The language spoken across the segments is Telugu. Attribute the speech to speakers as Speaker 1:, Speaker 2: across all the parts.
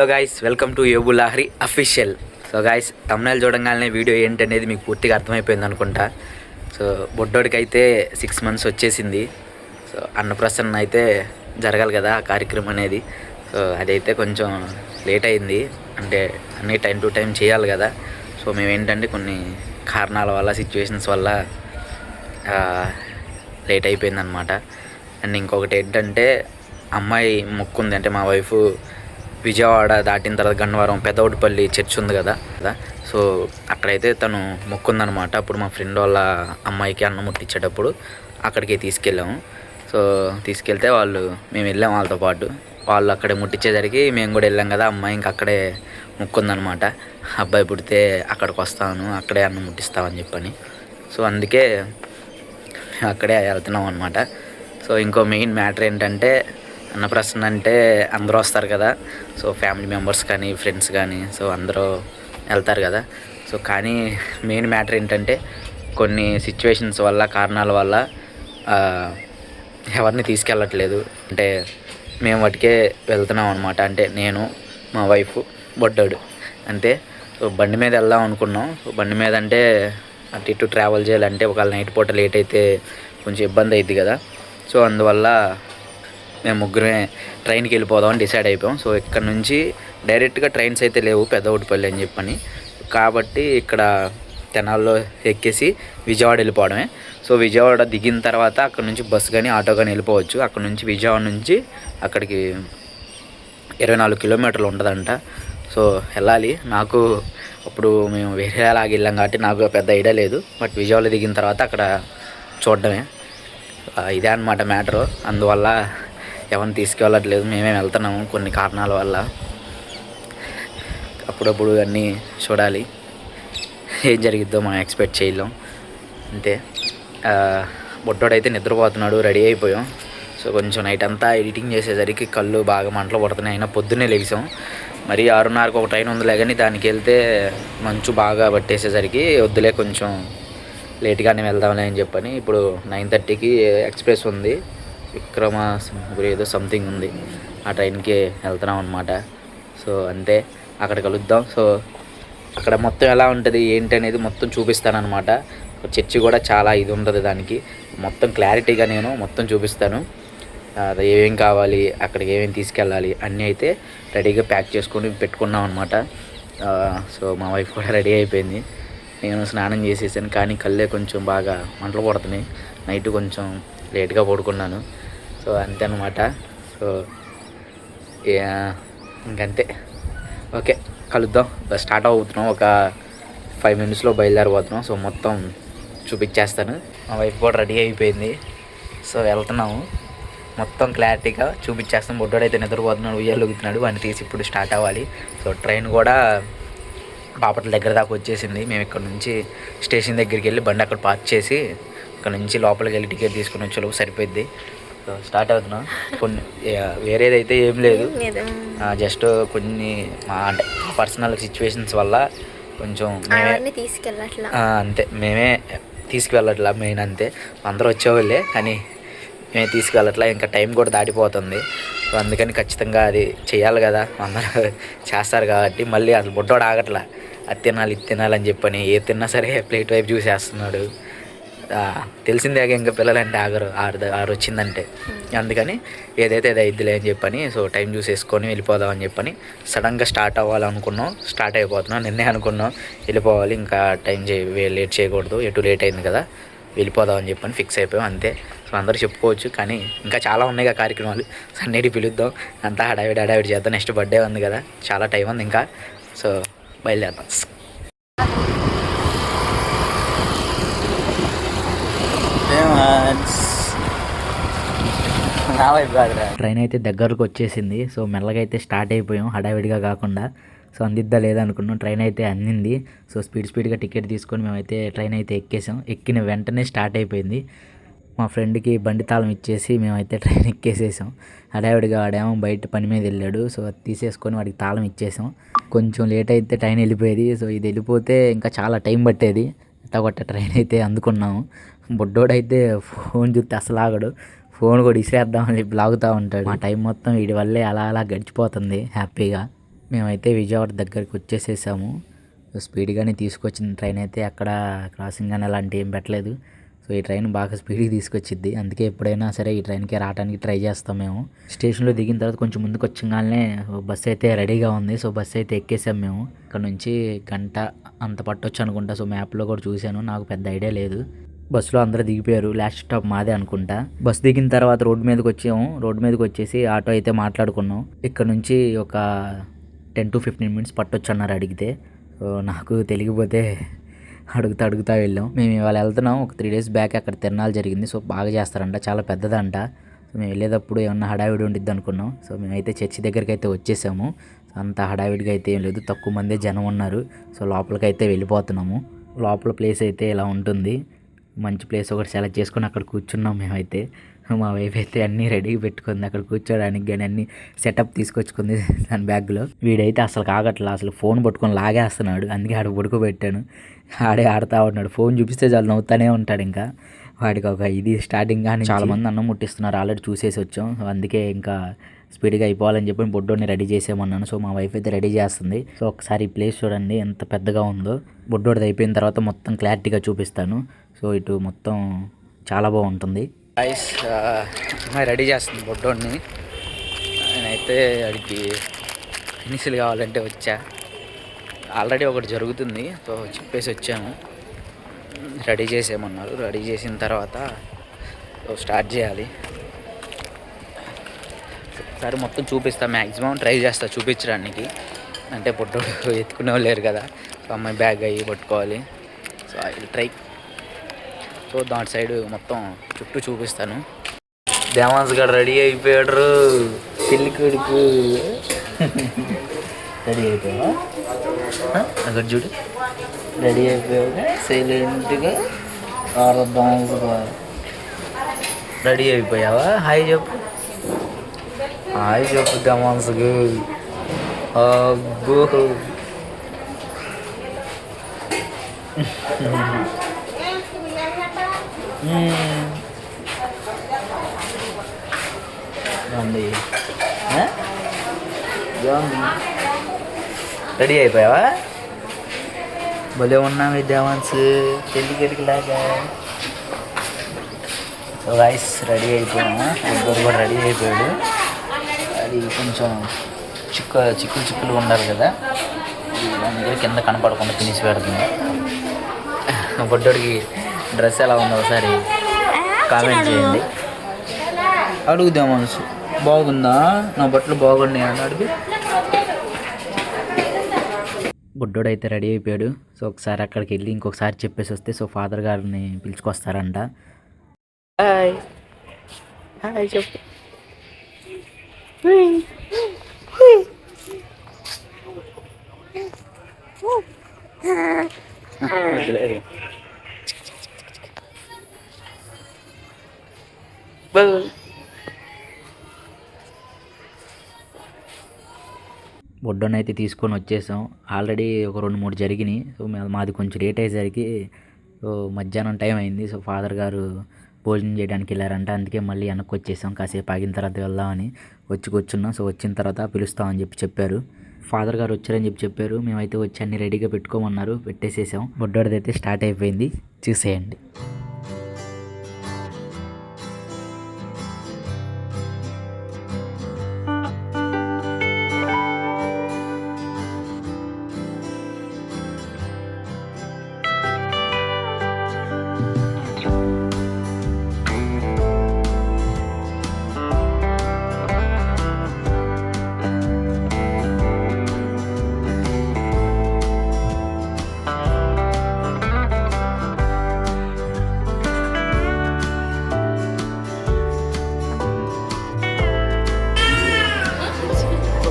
Speaker 1: హలో గాయస్ వెల్కమ్ టు యోబు Lahari official so guys thumbnail చూడంగానే వీడియో ఏంటనేది మీకు పూర్తిగా అర్థమైపోయింది అనుకుంటా. సో బొడ్డోడికి అయితే సిక్స్ మంత్స్ వచ్చేసింది. సో అన్నప్రసన్న అయితే జరగాలి కదా ఆ కార్యక్రమం అనేది. సో అదైతే కొంచెం లేట్ అయింది. అంటే అన్ని టైం టు టైం చేయాలి కదా. సో మేము ఏంటంటే కొన్ని కారణాల వల్ల సిచ్యువేషన్స్ వల్ల లేట్ అయిపోయింది అనమాట అండ్ ఇంకొకటి ఏంటంటే అమ్మాయి మొక్కుంది. అంటే మా వైఫ్ విజయవాడ దాటిన తర్వాత గన్నవరం పెదవుడిపల్లి చర్చ్ ఉంది కదా? కదా? సో అక్కడైతే తను మొక్కుందనమాట అప్పుడు మా ఫ్రెండ్ వాళ్ళ అమ్మాయికి అన్నం ముట్టించేటప్పుడు అక్కడికి తీసుకెళ్ళాము. సో తీసుకెళ్తే వాళ్ళు మేము వెళ్ళాం వాళ్ళతో పాటు. వాళ్ళు అక్కడే ముట్టించేసరికి మేము కూడా వెళ్ళాం కదా అమ్మాయి ఇంక అక్కడే ముక్కుందనమాట అబ్బాయి పుడితే అక్కడికి వస్తాను అక్కడే అన్నం ముట్టిస్తామని చెప్పని. సో అందుకే అక్కడే వెళ్తున్నాం అనమాట సో ఇంకో మెయిన్ మ్యాటర్ ఏంటంటే అన్నప్రసన్న అంటే అందరూ వస్తారు కదా. సో ఫ్యామిలీ మెంబర్స్ కానీ ఫ్రెండ్స్ కానీ సో అందరూ వెళ్తారు కదా. సో కానీ మెయిన్ మ్యాటర్ ఏంటంటే కొన్ని సిచ్యువేషన్స్ వల్ల కారణాల వల్ల ఎవరిని తీసుకెళ్ళట్లేదు. అంటే మేము వాటికే వెళ్తున్నాం అనమాట అంటే నేను మా వైఫ్ బొడ్డాడు. అంతే. సో బండి మీద వెళ్దాం అనుకున్నాం. బండి మీద అంటే అటు ఇటు ట్రావెల్ చేయాలంటే ఒకవేళ నైట్ పూట లేట్ అయితే కొంచెం ఇబ్బంది అవుతుంది కదా. సో అందువల్ల మేము ముగ్గురే ట్రైన్కి వెళ్ళిపోదామని డిసైడ్ అయిపోయాం. సో ఇక్కడ నుంచి డైరెక్ట్గా ట్రైన్స్ అయితే లేవు పెద్దవుటిపల్లి అని చెప్పని. కాబట్టి ఇక్కడ తెనాల్లో ఎక్కేసి విజయవాడ వెళ్ళిపోవడమే. సో విజయవాడ దిగిన తర్వాత అక్కడ నుంచి బస్సు కానీ ఆటో కానీ వెళ్ళిపోవచ్చు. అక్కడ నుంచి విజయవాడ నుంచి అక్కడికి ఇరవై నాలుగు కిలోమీటర్లు ఉంటుందంట. సో వెళ్ళాలి. నాకు అప్పుడు మేము వేరే అలాగే వెళ్ళాం కాబట్టి నాకు పెద్ద ఐడియా లేదు. బట్ విజయవాడ దిగిన తర్వాత అక్కడ చూడడమే. ఇదే అనమాట మ్యాటరు. అందువల్ల ఎవరిని తీసుకెళ్ళట్లేదు మేమే వెళ్తున్నాము కొన్ని కారణాల వల్ల. అప్పుడప్పుడు అన్నీ చూడాలి. ఏం జరిగిద్దో మనం ఎక్స్పెక్ట్ చేయలేం. అంతే. బొట్టోడైతే నిద్రపోతున్నాడు రెడీ అయిపోయాం. సో కొంచెం నైట్ అంతా ఎడిటింగ్ చేసేసరికి కళ్ళు బాగా మంటలు పడుతున్నాయి. అయినా పొద్దున్నే లెగిసాం మరి ఆరున్నరకు ఒక ట్రైన్ ఉందిలే కానీ దానికి వెళ్తే మంచు బాగా పట్టేసేసరికి వద్దులే కొంచెం లేట్గానే వెళ్దాంలే అని చెప్పని ఇప్పుడు నైన్ థర్టీకి ఎక్స్ప్రెస్ ఉంది. విక్రమ ఏదో సంథింగ్ ఉంది. ఆ ట్రైన్కి వెళ్తున్నాం అనమాట సో అంతే అక్కడ కలుద్దాం. సో అక్కడ మొత్తం ఎలా ఉంటుంది ఏంటి అనేది మొత్తం చూపిస్తానమాట చర్చి కూడా చాలా ఇది ఉంటుంది దానికి. మొత్తం క్లారిటీగా నేను మొత్తం చూపిస్తాను. అది ఏమేం కావాలి అక్కడికి ఏమేమి తీసుకెళ్ళాలి అన్నీ అయితే రెడీగా ప్యాక్ చేసుకొని పెట్టుకున్నాం అనమాట సో మా వైఫ్ కూడా రెడీ అయిపోయింది. నేను స్నానం చేసేసాను కానీ కళ్ళే కొంచెం బాగా మంటలు పడుతున్నాయి నైట్ కొంచెం లేట్గా పడుకున్నాను. సో అంతే అనమాట సో ఇంకంతే. ఓకే కలుద్దాం. స్టార్ట్ అవుతున్నాం ఒక ఫైవ్ మినిట్స్లో బయలుదేరిపోతున్నాం సో మొత్తం చూపించేస్తాను. మా వైఫ్ కూడా రెడీ అయిపోయింది. సో వెళ్తున్నాము. మొత్తం క్లారిటీగా చూపించేస్తాం. బొడ్డోడైతే నిద్రపోతున్నాడు ఉయ్యాలు ఊగుతున్నాడు వాడిని తీసి ఇప్పుడు స్టార్ట్ అవ్వాలి. సో ట్రైన్ కూడా బాపట్ల దగ్గర దాకా వచ్చేసింది. మేము ఇక్కడ నుంచి స్టేషన్ దగ్గరికి వెళ్ళి బండి అక్కడ పార్క్ చేసి ఇక్కడ నుంచి లోపలికి వెళ్ళి టికెట్ తీసుకుని వచ్చేలోపు సరిపోద్ది సో స్టార్ట్ అవుతున్నాం. కొన్ని వేరేదైతే ఏం లేదు. జస్ట్ కొన్ని మా అంటే పర్సనల్ సిచ్యువేషన్స్ వల్ల కొంచెం మేమే అంతే. మేమే తీసుకువెళ్ళట్లా మెయిన్ అంతే. అందరూ వచ్చేవాళ్ళే కానీ మేమే తీసుకువెళ్ళట్లా. ఇంకా టైం కూడా దాటిపోతుంది. అందుకని ఖచ్చితంగా అది చేయాలి కదా. అందరూ చేస్తారు కాబట్టి మళ్ళీ అసలు బుడ్డోడు ఆగట్లా. అది తినాలి ఇది తినాలని అని చెప్పని ఏ తిన్నా సరే ప్లేట్ వైపు చూసేస్తున్నాడు. తెలిసిందే ఇంకా పిల్లలంటే ఆగరు ఆరు ఆరు వచ్చిందంటే. అందుకని ఏదైతే అది అయిద్దిలే అని చెప్పని సో టైం చూసేసుకొని వెళ్ళిపోదాం అని చెప్పని సడన్గా స్టార్ట్ అవ్వాలనుకున్నాం స్టార్ట్ అయిపోతున్నాం నిన్నే అనుకున్నాం వెళ్ళిపోవాలి ఇంకా టైం చేయ లేట్ చేయకూడదు ఎటు లేట్ అయింది కదా వెళ్ళిపోదాం అని చెప్పని ఫిక్స్ అయిపోయాం అంతే. సో అందరూ చెప్పుకోవచ్చు కానీ ఇంకా చాలా ఉన్నాయి కదా కార్యక్రమాలు. సన్నిటి పిలుద్దాం అంతా హడావిడి హడావిడి చేద్దాం నెక్స్ట్ బర్త్డే ఉంది కదా చాలా టైం ఉంది ఇంకా. సో బయలుదేరదాం ట్రైన్ అయితే దగ్గరకు వచ్చేసింది సో మెల్లగా అయితే స్టార్ట్ అయిపోయాం హడావిడిగా కాకుండా. సో అందిద్దా లేదనుకున్నాం ట్రైన్ అయితే అందింది. సో స్పీడ్ స్పీడ్గా టికెట్ తీసుకొని మేమైతే ట్రైన్ అయితే ఎక్కేసాం. ఎక్కిన వెంటనే స్టార్ట్ అయిపోయింది. మా ఫ్రెండ్కి బండి తాళం ఇచ్చేసి మేమైతే ట్రైన్ ఎక్కేసేసాం. హడావిడిగా వాడేమో బయట పని మీద వెళ్ళాడు. సో అది తీసేసుకొని వాడికి తాళం ఇచ్చేసాం. కొంచెం లేట్ అయితే ట్రైన్ వెళ్ళిపోయేది. సో ఇది వెళ్ళిపోతే ఇంకా చాలా టైం పట్టేది. ఎట్టగొట్ట ట్రైన్ అయితే అందుకున్నాము. బుడ్డోడైతే ఫోన్ చూస్తే అసలు ఆగడు. ఫోన్ కూడా ఇసిరేద్దామని చెప్పి లాగుతూ ఉంటాడు. మా టైం మొత్తం వీడి వల్లే అలా అలా గడిచిపోతుంది హ్యాపీగా.
Speaker 2: మేమైతే విజయవాడ దగ్గరికి వచ్చేసేసాము. స్పీడ్గానే తీసుకొచ్చిన ట్రైన్ అయితే అక్కడ క్రాసింగ్ అని అలాంటి ఏం పెట్టలేదు. సో ఈ ట్రైన్ బాగా స్పీడ్గా తీసుకొచ్చిద్ది. అందుకే ఎప్పుడైనా సరే ఈ ట్రైన్కి రావడానికి ట్రై చేస్తాం మేము. స్టేషన్లో దిగిన తర్వాత కొంచెం ముందుకు వచ్చగానే బస్సు అయితే రెడీగా ఉంది. సో బస్సు అయితే ఎక్కేసాం మేము. ఇక్కడ నుంచి గంట అంత పట్టొచ్చు అనుకుంటా. సో మ్యాప్లో కూడా చూశాను. నాకు పెద్ద ఐడియా లేదు. బస్సులో అందరూ దిగిపోయారు. లాస్ట్ స్టాప్ మాదే అనుకుంటా. బస్సు దిగిన తర్వాత రోడ్డు మీదకి వచ్చాము. రోడ్డు మీదకి వచ్చేసి ఆటో అయితే మాట్లాడుకున్నాం. ఇక్కడ నుంచి ఒక టెన్ టు ఫిఫ్టీన్ మినిట్స్ పట్టొచ్చు అన్నారు అడిగితే. నాకు తెలియకపోతే అడుగుతా అడుగుతా వెళ్ళాం. మేము ఇవాళ వెళ్తున్నాం. ఒక త్రీ డేస్ బ్యాక్ అక్కడ తిరణాలు జరిగింది. సో బాగా చేస్తారంట. చాలా పెద్దదంట. సో మేము వెళ్ళేటప్పుడు ఏమన్నా హడావిడి ఉండిద్ది అనుకున్నాం. సో మేమైతే చర్చి దగ్గరికి అయితే వచ్చేసాము అంత హడావిడిగా అయితే ఏం లేదు. తక్కువ మందే జనం ఉన్నారు. సో లోపలికి అయితే వెళ్ళిపోతున్నాము. లోపల ప్లేస్ అయితే ఇలా ఉంటుంది. మంచి ప్లేస్ ఒకటి సెలెక్ట్ చేసుకొని అక్కడ కూర్చున్నాం మేమైతే. మా వైఫ్ అయితే అన్నీ రెడీగా పెట్టుకుంది. అక్కడ కూర్చోడానికి కానీ అన్ని సెటప్ తీసుకొచ్చుకుంది దాని బ్యాగ్లో వీడైతే అసలు కాగట్లా. అసలు ఫోన్ పట్టుకొని లాగేస్తున్నాడు. అందుకే ఆడ పడుకోబెట్టాను ఆడే ఆడుతూ ఉన్నాడు. ఫోన్ చూపిస్తే చాలు నవ్వుతానే ఉంటాడు ఇంకా. వాడికి ఒక ఇది స్టార్టింగ్ కానీ చాలా మంది అన్నం ముట్టిస్తున్నారు. ఆల్రెడీ చూసేసి వచ్చాం. సో అందుకే ఇంకా స్పీడ్గా అయిపోవాలని చెప్పి బొడ్డోని రెడీ చేసేమన్నాను సో మా వైఫ్ అయితే రెడీ చేస్తుంది. సో ఒకసారి ఈ ప్లేస్ చూడండి. ఎంత పెద్దగా ఉందో. బొడ్డోడిది అయిపోయిన తర్వాత మొత్తం క్లారిటీగా చూపిస్తాను. సో ఇటు మొత్తం చాలా బాగుంటుంది. ఐస్ రెడీ చేస్తుంది బొడ్డోడిని. నేనైతే అడిగి ఫినిషిల్ కావాలంటే వచ్చా. ఆల్రెడీ ఒకటి జరుగుతుంది సో చెప్పేసి వచ్చాము. రెడీ చేసేయమన్నారు. రెడీ చేసిన తర్వాత స్టార్ట్ చేయాలి. ఒకసారి మొత్తం చూపిస్తా మ్యాక్సిమం ట్రై చేస్తా చూపించడానికి. అంటే పొట్టోడు ఎత్తుకునే వాళ్ళు లేరు కదా సో అమ్మాయి బ్యాగ్ అయ్యి పట్టుకోవాలి. So I try. సో దాని సైడ్ మొత్తం చుట్టూ చూపిస్తాను. దేవాన్స్ గారు రెడీ అయిపోయాడు. పెళ్ళి రెడీ అయిపోయా అక్కడ చూడు రెడీ అయిపోయావుగా సైలెంట్గా ఆరద్దాం రెడీ అయిపోయావా హాయ్ చెప్పు హాయ్ చెప్పు దమాన్స్కు అబ్బో ఉంది రెడీ అయిపోయావా? భలే ఉన్నాం విద్యావాన్స్ పెళ్ళి గడికిలాగా సో రైస్ రెడీ అయిపోయాము? ఇద్దరు కూడా రెడీ అయిపోయాడు. అది కొంచెం చిక్కు చిక్కులు చిక్కులు ఉన్నారు కదా. అందుకే కింద కనపడకుండా తినేసి పెడుతుంది బొడ్డోడికి డ్రెస్ ఎలా ఉందో ఒకసారి కామెంట్ చేయండి. అడుగుదాం మనసు బాగుందా? నా బట్టలు బాగున్నాయి? అని అడిగి బుడ్డోడు అయితే రెడీ అయిపోయాడు. సో ఒకసారి అక్కడికి వెళ్ళి ఇంకొకసారి చెప్పేసి వస్తే సో ఫాదర్ గారిని పిలుచుకొస్తారంట. హాయ్. హాయ్ చెప్పు. అయితే తీసుకొని వచ్చేసాం. ఆల్రెడీ ఒక రెండు మూడు జరిగినాయి. సో మాది కొంచెం లేట్ అయ్యేసరికి సో మధ్యాహ్నం టైం అయింది. సో ఫాదర్ గారు భోజనం చేయడానికి వెళ్ళారంట. అందుకే మళ్ళీ వెనక్కి వచ్చేసాం. కాసేపు ఆగిన తర్వాత వెళ్దామని వచ్చి కూర్చున్నాం. సో వచ్చిన తర్వాత పిలుస్తామని చెప్పి చెప్పారు. ఫాదర్ గారు వచ్చారని చెప్పి చెప్పారు. మేమైతే వచ్చి అన్ని రెడీగా పెట్టుకోమన్నారు. పెట్టేసేసాం. బొడ్డోడిది అయితే స్టార్ట్ అయిపోయింది. చూసేయండి.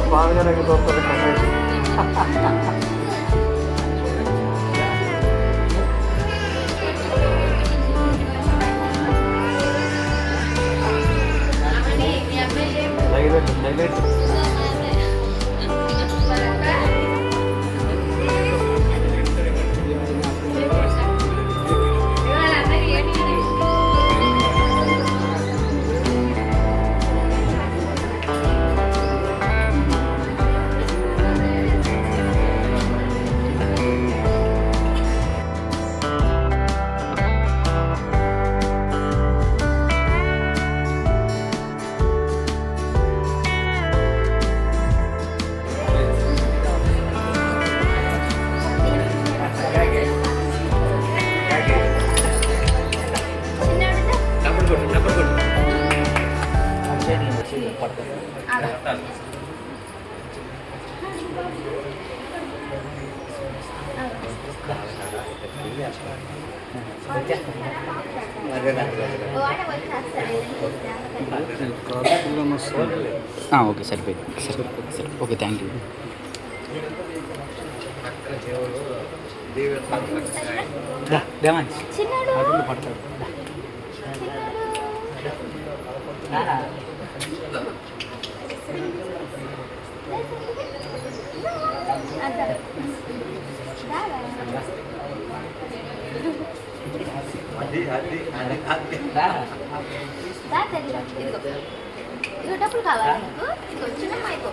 Speaker 2: soalnya lagi bawa ke rumah lagi deh, lagi
Speaker 3: deh. ఇదిగో ఇదిగో డబ్బులు కావాలా నీకు ఇదిగో చిన్న మైకో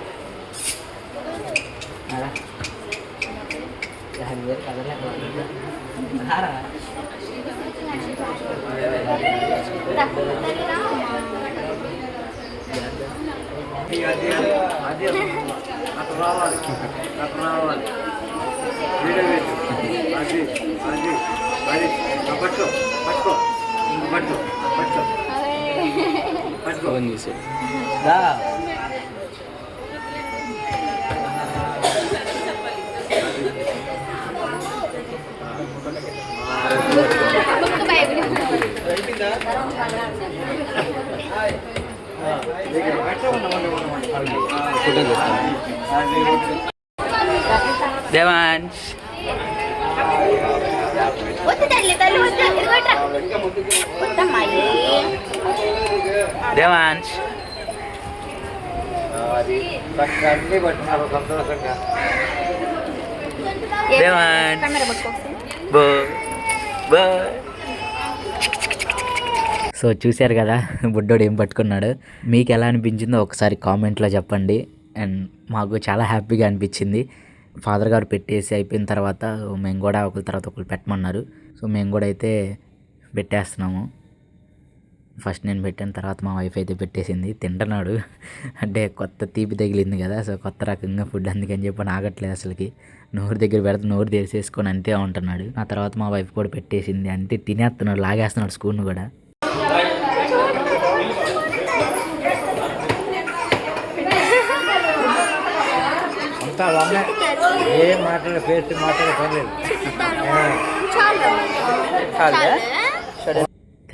Speaker 4: అటు రావాలి అటు రావాలి పెట్టు అది. అది అది పట్టుకో పట్టుకో పట్టుకో పట్టుకో పట్టుకో
Speaker 2: phone చేసి ఫోటో చేస్తాను దేవాన్స్
Speaker 3: వద్దు తల్లి తల్లి వద్దు ఇదిగోట్రా వద్దమ్మాయి
Speaker 2: దేవాన్స్ Bye so చూశారు కదా బుడ్డోడు ఏం పట్టుకున్నాడు. మీకు ఎలా అనిపించిందో ఒకసారి కామెంట్లో చెప్పండి. అండ్ మాకు చాలా హ్యాపీగా అనిపించింది. ఫాదర్ గారు పెట్టేసి అయిపోయిన తర్వాత మేము కూడా ఒకరి తర్వాత ఒకరు పెట్టమన్నారు. సో మేము కూడా అయితే పెట్టేస్తున్నాము. ఫస్ట్ నేను పెట్టిన తర్వాత మా వైఫ్ అయితే పెట్టేసింది. తింటున్నాడు. అంటే కొత్త తీపి తగిలింది కదా సో కొత్త రకంగా ఫుడ్ అందుకని చెప్పి ఆగట్లేదు అసలుకి. నోరు దగ్గర పెడితే నోరు తెరిసేసుకొని అంతే ఉంటున్నాడు. ఆ తర్వాత మా వైఫ్ కూడా పెట్టేసింది. అంతే తినేస్తున్నాడు లాగేస్తున్నాడు స్కూల్ని కూడా.
Speaker 4: ఏం మాట్లాడే పేరు మాట్లాడే పర్లేదు.
Speaker 3: చాలు. చాలు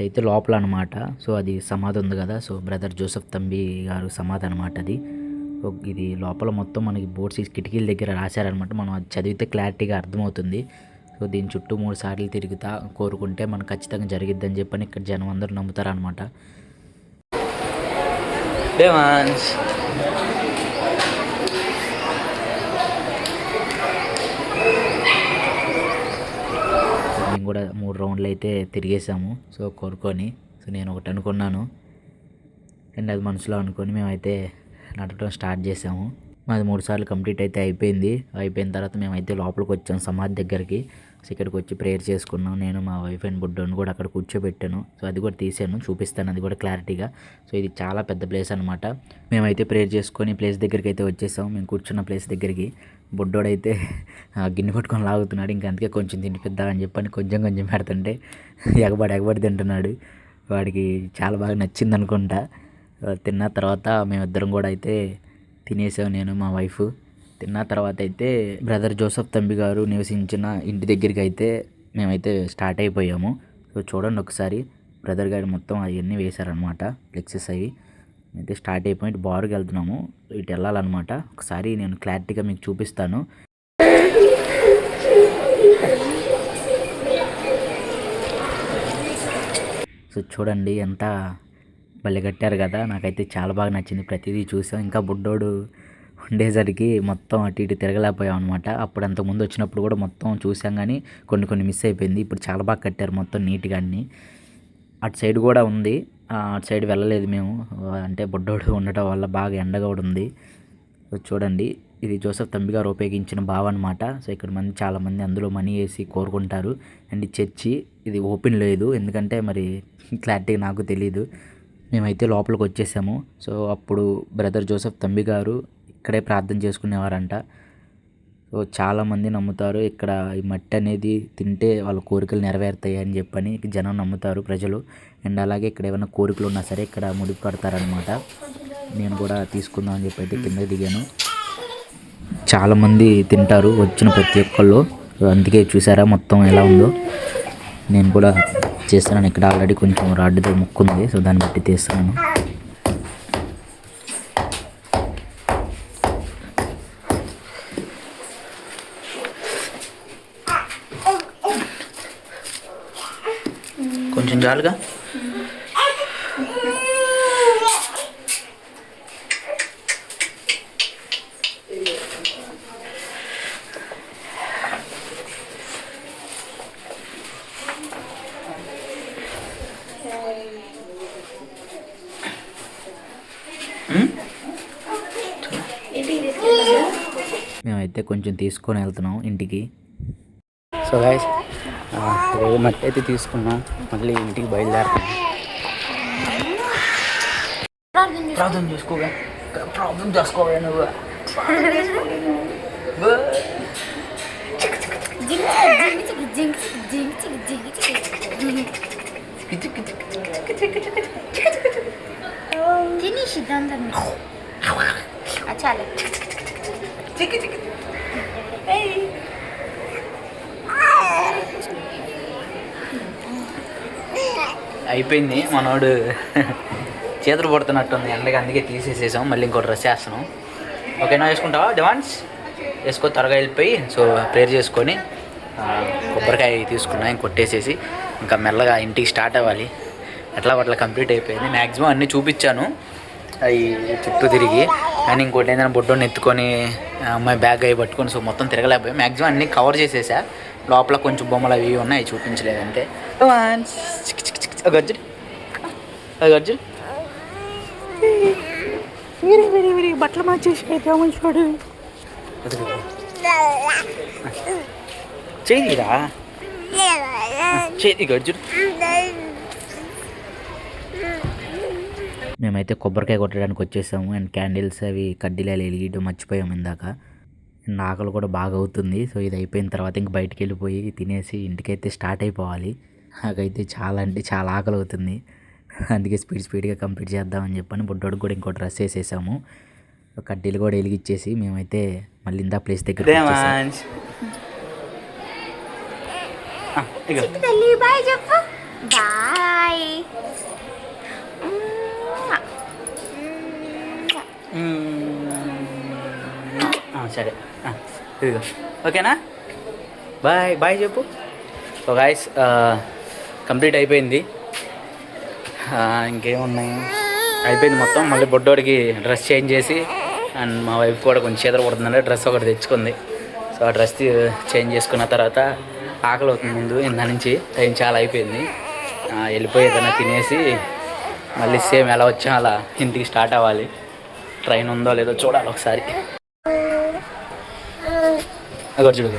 Speaker 2: అయితే లోపల అనమాట సో అది సమాధి ఉంది కదా. సో బ్రదర్ జోసెఫ్ తంబి గారు సమాధి అనమాట అది. ఇది లోపల మొత్తం మనకి బోర్డ్స్ కిటికీల దగ్గర రాశారనమాట మనం అది చదివితే క్లారిటీగా అర్థమవుతుంది. సో దీని చుట్టూ మూడు సార్లు తిరుగుతా కోరుకుంటే మనకు ఖచ్చితంగా జరిగిద్దని చెప్పని ఇక్కడ జనం అందరూ నమ్ముతారనమాట డేమాన్స్ మేము కూడా మూడు రౌండ్లు అయితే తిరిగేసాము. సో కోరుకొని సో నేను ఒకటి అనుకున్నాను. అండ్ అది మనసులో అనుకొని మేమైతే నడపడం స్టార్ట్ చేసాము. మాది మూడు సార్లు కంప్లీట్ అయితే అయిపోయింది. అయిపోయిన తర్వాత మేమైతే లోపలికి వచ్చాం సమాధి దగ్గరికి. సో ఇక్కడికి వచ్చి ప్రేయర్ చేసుకున్నాం. నేను మా వైఫ్ అండ్ బుడ్డోని కూడా అక్కడ కూర్చోబెట్టాను. సో అది కూడా తీసాను చూపిస్తాను అది కూడా క్లారిటీగా. సో ఇది చాలా పెద్ద ప్లేస్ అనమాట మేమైతే ప్రేయర్ చేసుకొని ప్లేస్ దగ్గరికి అయితే వచ్చేసాం మేము కూర్చున్న ప్లేస్ దగ్గరికి. బుడ్డోడైతే ఆ, గిన్నె పట్టుకొని లాగుతున్నాడు. ఇంకా అందుకే కొంచెం తినిపిద్దాం అని చెప్పని కొంచెం కొంచెం పెడుతుంటే ఎగబడి ఎగబడి తింటున్నాడు. వాడికి చాలా బాగా నచ్చింది అనుకుంటా. తిన్న తర్వాత మేమిద్దరం కూడా అయితే తినేసాం నేను మా వైఫ్. తిన్న తర్వాత అయితే బ్రదర్ జోసఫ్ తంబి గారు నివసించిన ఇంటి దగ్గరికి అయితే మేమైతే స్టార్ట్ అయిపోయాము. సో చూడండి ఒకసారి బ్రదర్ గారు మొత్తం అవన్నీ వేశారనమాట ఫ్లెక్సెస్ అవి అయితే స్టార్ట్ అయిపోయి ఇటు బారుకి వెళ్తున్నాము. ఇటు వెళ్ళాలన్నమాట. ఒకసారి నేను క్లారిటీగా మీకు చూపిస్తాను. సో చూడండి ఎంత భలే కట్టారు కదా. నాకైతే చాలా బాగా నచ్చింది. ప్రతిదీ చూసాం. ఇంకా బుడ్డోడు ఉండేసరికి మొత్తం అటు ఇటు తిరగలేకపోయాం అనమాట అప్పుడు అంతకుముందు వచ్చినప్పుడు కూడా మొత్తం చూసాం కానీ కొన్ని కొన్ని మిస్ అయిపోయింది. ఇప్పుడు చాలా బాగా కట్టారు మొత్తం నీట్గా అన్నీ. అటు సైడ్ కూడా ఉంది. అటు సైడ్ వెళ్ళలేదు మేము. అంటే బుడ్డోడు ఉండటం వల్ల బాగా ఎండగా కూడా ఉంది. చూడండి ఇది జోసఫ్ తంబి గారు ఉపయోగించిన బావ అనమాట సో ఇక్కడ మంది చాలామంది అందులో మనీ వేసి కోరుకుంటారు. అండ్ ఈ చర్చి ఇది ఓపెన్ లేదు. ఎందుకంటే మరి క్లారిటీ నాకు తెలియదు మేమైతే లోపలికి వచ్చేసాము. సో అప్పుడు బ్రదర్ జోసఫ్ తంబి గారు ఇక్కడే ప్రార్థన చేసుకునేవారంట. చాలామంది నమ్ముతారు ఇక్కడ ఈ మట్టి అనేది తింటే వాళ్ళ కోరికలు నెరవేరుతాయి అని చెప్పని జనం నమ్ముతారు ప్రజలు. అండ్ అలాగే ఇక్కడ ఏమైనా కోరికలు ఉన్నా సరే ఇక్కడ ముడిపడతారనమాట
Speaker 1: నేను కూడా తీసుకుందాం అని చెప్పి అయితే కింద దిగాను. చాలామంది తింటారు వచ్చిన ప్రతి ఒక్కళ్ళు. అందుకే చూసారా మొత్తం ఎలా ఉందో. నేను కూడా చేస్తున్నాను. ఇక్కడ ఆల్రెడీ కొంచెం రాడ్డుతో ముక్కుంది సో దాన్ని బట్టి తీస్తున్నాను. కొంచెం జాలుగా మేమైతే కొంచెం తీసుకొని వెళ్తున్నాం ఇంటికి.
Speaker 5: సో గాయస్ ఈరోజు మట్టి అయితే తీసుకున్నాం మళ్ళీ ఇంటికి బయలుదేరుతాం
Speaker 1: ప్రార్థన చేసుకోగా ప్రార్థన చేసుకోగా నువ్వు
Speaker 3: జింగ్ జింగ్ జింగ్ జింగ్ జింగ్ జింగ్ తినేసి దాన్ని చాలు
Speaker 1: అయిపోయింది. మనోడు చేతులు పడుతున్నట్టుంది. ఎండగా అందుకే తీసేసేసాం. మళ్ళీ ఇంకో డ్రెస్ చేస్తున్నాం. ఓకేనా? వేసుకుంటావా? డిమాండ్స్ వేసుకో త్వరగా వెళ్ళిపోయి. సో ప్రేయర్ చేసుకొని కొబ్బరికాయ తీసుకున్నా ఇంక కొట్టేసేసి ఇంకా మెల్లగా ఇంటికి స్టార్ట్ అవ్వాలి. ఎట్లా అట్లా కంప్లీట్ అయిపోయింది. మ్యాక్సిమం అన్నీ చూపించాను. అవి చుట్టూ తిరిగి. కానీ ఇంకోటి ఏంటంటే బొడ్డోని ఎత్తుకొని అమ్మాయి బ్యాగ్ అవి పట్టుకొని సో మొత్తం తిరగలేకపోయి. మ్యాక్సిమం అన్నీ కవర్ చేసేసా. లోపల కొంచెం బొమ్మలు అవి ఉన్నాయి అవి చూపించలేదంటే గజ్జుడు గజ్జుడు బట్టలు మార్చేసి చూడు. చేయిరా గజ్జుడు మేమైతే కొబ్బరికాయ కొట్టడానికి వచ్చేసాము. అండ్ క్యాండిల్స్ అవి కడ్డీలు వెలిగియడం మర్చిపోయాము ఇందాక. అండ్ ఆకలి కూడా బాగా అవుతుంది. సో ఇది అయిపోయిన తర్వాత ఇంక బయటికి వెళ్ళిపోయి తినేసి ఇంటికైతే స్టార్ట్ అయిపోవాలి. నాకైతే చాలా అంటే చాలా ఆకలి అవుతుంది అందుకే స్పీడ్ స్పీడ్గా కంప్లీట్ చేద్దామని చెప్పని బుడ్డోడికి కూడా ఇంకో డ్రెస్ వేసేసాము కడ్డీలు కూడా వెలిగిచ్చేసి మేమైతే మళ్ళీ ఇందా ప్లేస్ దగ్గర సరే. ఇదిగో. ఓకేనా? బాయ్ బాయ్ చెప్పు. సో గాయస్ కంప్లీట్ అయిపోయింది. ఇంకేమున్నాయి? అయిపోయింది మొత్తం. మళ్ళీ బొడ్డోడికి డ్రెస్ చేంజ్ చేసి అండ్ మా వైఫ్ కూడా కొంచెం చేదర పడుతుందంటే డ్రెస్ ఒకటి తెచ్చుకుంది. సో ఆ డ్రెస్ చేంజ్ చేసుకున్న తర్వాత ఆకలి అవుతుంది ముందు ఇందా నుంచి. టైం చాలా అయిపోయింది. ఆ, వెళ్ళిపోయి ఏదైనా తినేసి మళ్ళీ సేమ్ ఎలా వచ్చా అలా ఇంటికి స్టార్ట్ అవ్వాలి. ట్రైన్ ఉందో లేదో చూడాలి ఒకసారి. అగో చూడు.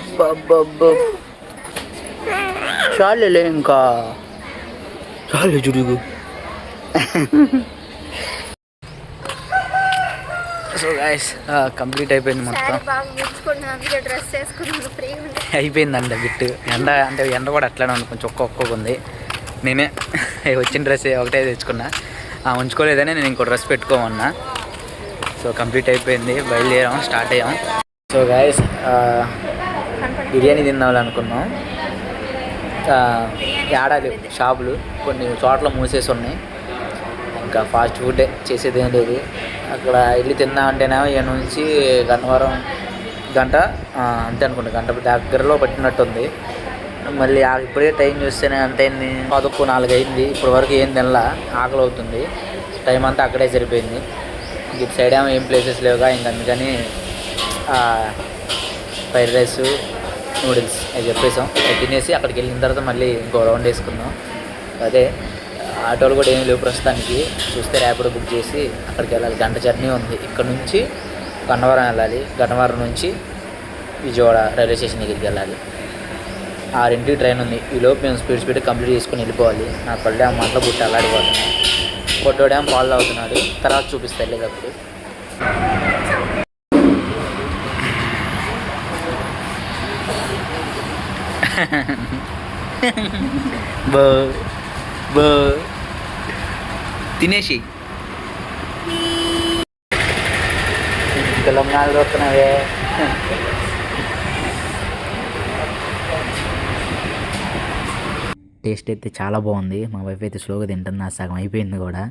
Speaker 1: వద్దు. చాలులే ఇంకా. చాలు చురుగు సో గాయస్ కంప్లీట్ అయిపోయింది మొత్తం. అయిపోయిందండి బిట్ ఎండ అంటే ఎండ కూడా అట్లానే ఉంది కొంచెం ఒక్క ఒక్కొక్క ఉంది. నేనే వచ్చిన డ్రెస్ ఒకటే తెచ్చుకున్నా. ఆ, ఉంచుకోలేదని నేను ఇంకో డ్రెస్ పెట్టుకోమన్నా. సో కంప్లీట్ అయిపోయింది బయలుదేరాం స్టార్ట్ అయ్యాం. సో గాయస్ బిర్యానీ తిందాం అనుకున్నాం ఇంకా ఏడాలి షాపులు కొన్ని చోట్ల మూసేసి ఉన్నాయి ఇంకా ఫాస్ట్ ఫుడ్ చేసేది ఏం లేదు. అక్కడ వెళ్ళి తిందామంటేనేమో ఇక నుంచి గన్నవరం గంట అంతే అనుకుంటా. గంట దగ్గరలో పట్టినట్టుంది. మళ్ళీ ఆ- ఇప్పుడే టైం చూస్తేనే అంత అయింది. పదకొ నాలుగు అయింది. ఇప్పటి వరకు ఏం తినలా. ఆకలి అవుతుంది. టైం అంతా అక్కడే సరిపోయింది. ఇటు సైడ్ ఏమో ఏం ప్లేసెస్ లేవుగా. ఇంక అందుకని ఫ్రైడ్ రైస్ నూడిల్స్ అది చెప్పేసాం. అవి తినేసి అక్కడికి వెళ్ళిన తర్వాత మళ్ళీ ఇంకో రౌండ్ వేసుకుందాం అదే ఆటోలు కూడా ఏం లేవు ప్రస్తుతానికి. చూస్తే ర్యాపిడో బుక్ చేసి అక్కడికి వెళ్ళాలి. గంట జర్నీ ఉంది. ఇక్కడ నుంచి గన్నవరం వెళ్ళాలి. గన్నవరం నుంచి విజయవాడ రైల్వే స్టేషన్ దగ్గరికి వెళ్ళాలి. ఆరింటికి ట్రైన్ ఉంది. ఈలోపు మేము స్పీడ్ స్పీడ్ కంప్లీట్ చేసుకుని వెళ్ళిపోవాలి. నా పల్లె ఆ మాటలో బుట్టి అల్లాడిపోతున్నాయి. పొట్టోడేమో పాలు అవుతున్నాడు. తర్వాత చూపిస్తారు లేదప్పుడు తినేసి. తెలంగాణలో వస్తున్నావే. టేస్ట్ అయితే చాలా బాగుంది. మా వైఫ్ అయితే స్లోగా తింటుంది. నా సగం అయిపోయింది కూడా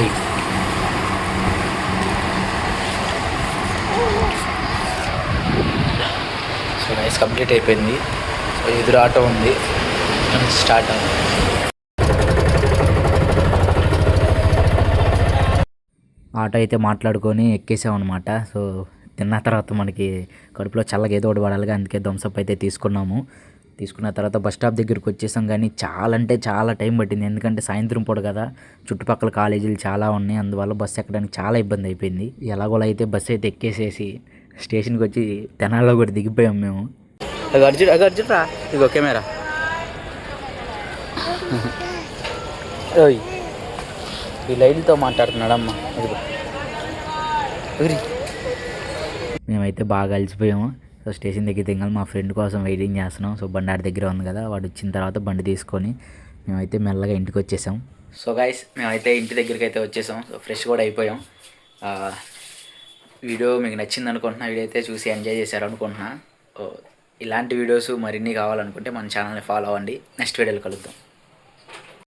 Speaker 1: ఏయ్. సో రైస్ కంప్లీట్ అయిపోయింది. సో ఎదురు ఆటో ఉంది. స్టార్ట్ అయింది ఆటో అయితే మాట్లాడుకొని ఎక్కేసాం అనమాట సో తిన్న తర్వాత మనకి కడుపులో చల్లగా ఏదో ఒకటి పడాలిగా అందుకే థమ్స్అప్ అయితే తీసుకున్నాము. తీసుకున్న తర్వాత బస్ స్టాప్ దగ్గరికి వచ్చేసాం. కానీ చాలా అంటే చాలా టైం పట్టింది. ఎందుకంటే సాయంత్రం పూట కదా. చుట్టుపక్కల కాలేజీలు చాలా ఉన్నాయి. అందువల్ల బస్సు ఎక్కడానికి చాలా ఇబ్బంది అయిపోయింది. ఎలాగోలా అయితే బస్సు అయితే ఎక్కేసేసి స్టేషన్కి వచ్చి తెనాల్లో కూడా దిగిపోయాం మేము. అది అర్జున్ అది అర్జున్ రా ఇదిగో కెమెరా ఓయ్ ఈ లైట్లతో మాట్లాడుతున్నాడమ్మా ఇదిగో మేమైతే బాగా అలసిపోయాము సో స్టేషన్ దగ్గర దిగాలి మా ఫ్రెండ్ కోసం వెయిటింగ్ చేస్తున్నాం సో బండి ఆడి దగ్గర ఉంది కదా వాడు వచ్చిన తర్వాత బండి తీసుకొని మేమైతే మెల్లగా ఇంటికి వచ్చేసాం సో గాయస్ మేమైతే ఇంటి దగ్గరికి అయితే వచ్చేసాం సో ఫ్రెష్ కూడా అయిపోయాం వీడియో మీకు నచ్చింది అనుకుంటున్నా వీడియో అయితే చూసి ఎంజాయ్ చేశారు అనుకుంటున్నా ఓ, ఇలాంటి వీడియోస్ మరిన్ని కావాలనుకుంటే మన ఛానల్ని ఫాలో అవ్వండి. నెక్స్ట్ వీడియోలో కలుద్దాం.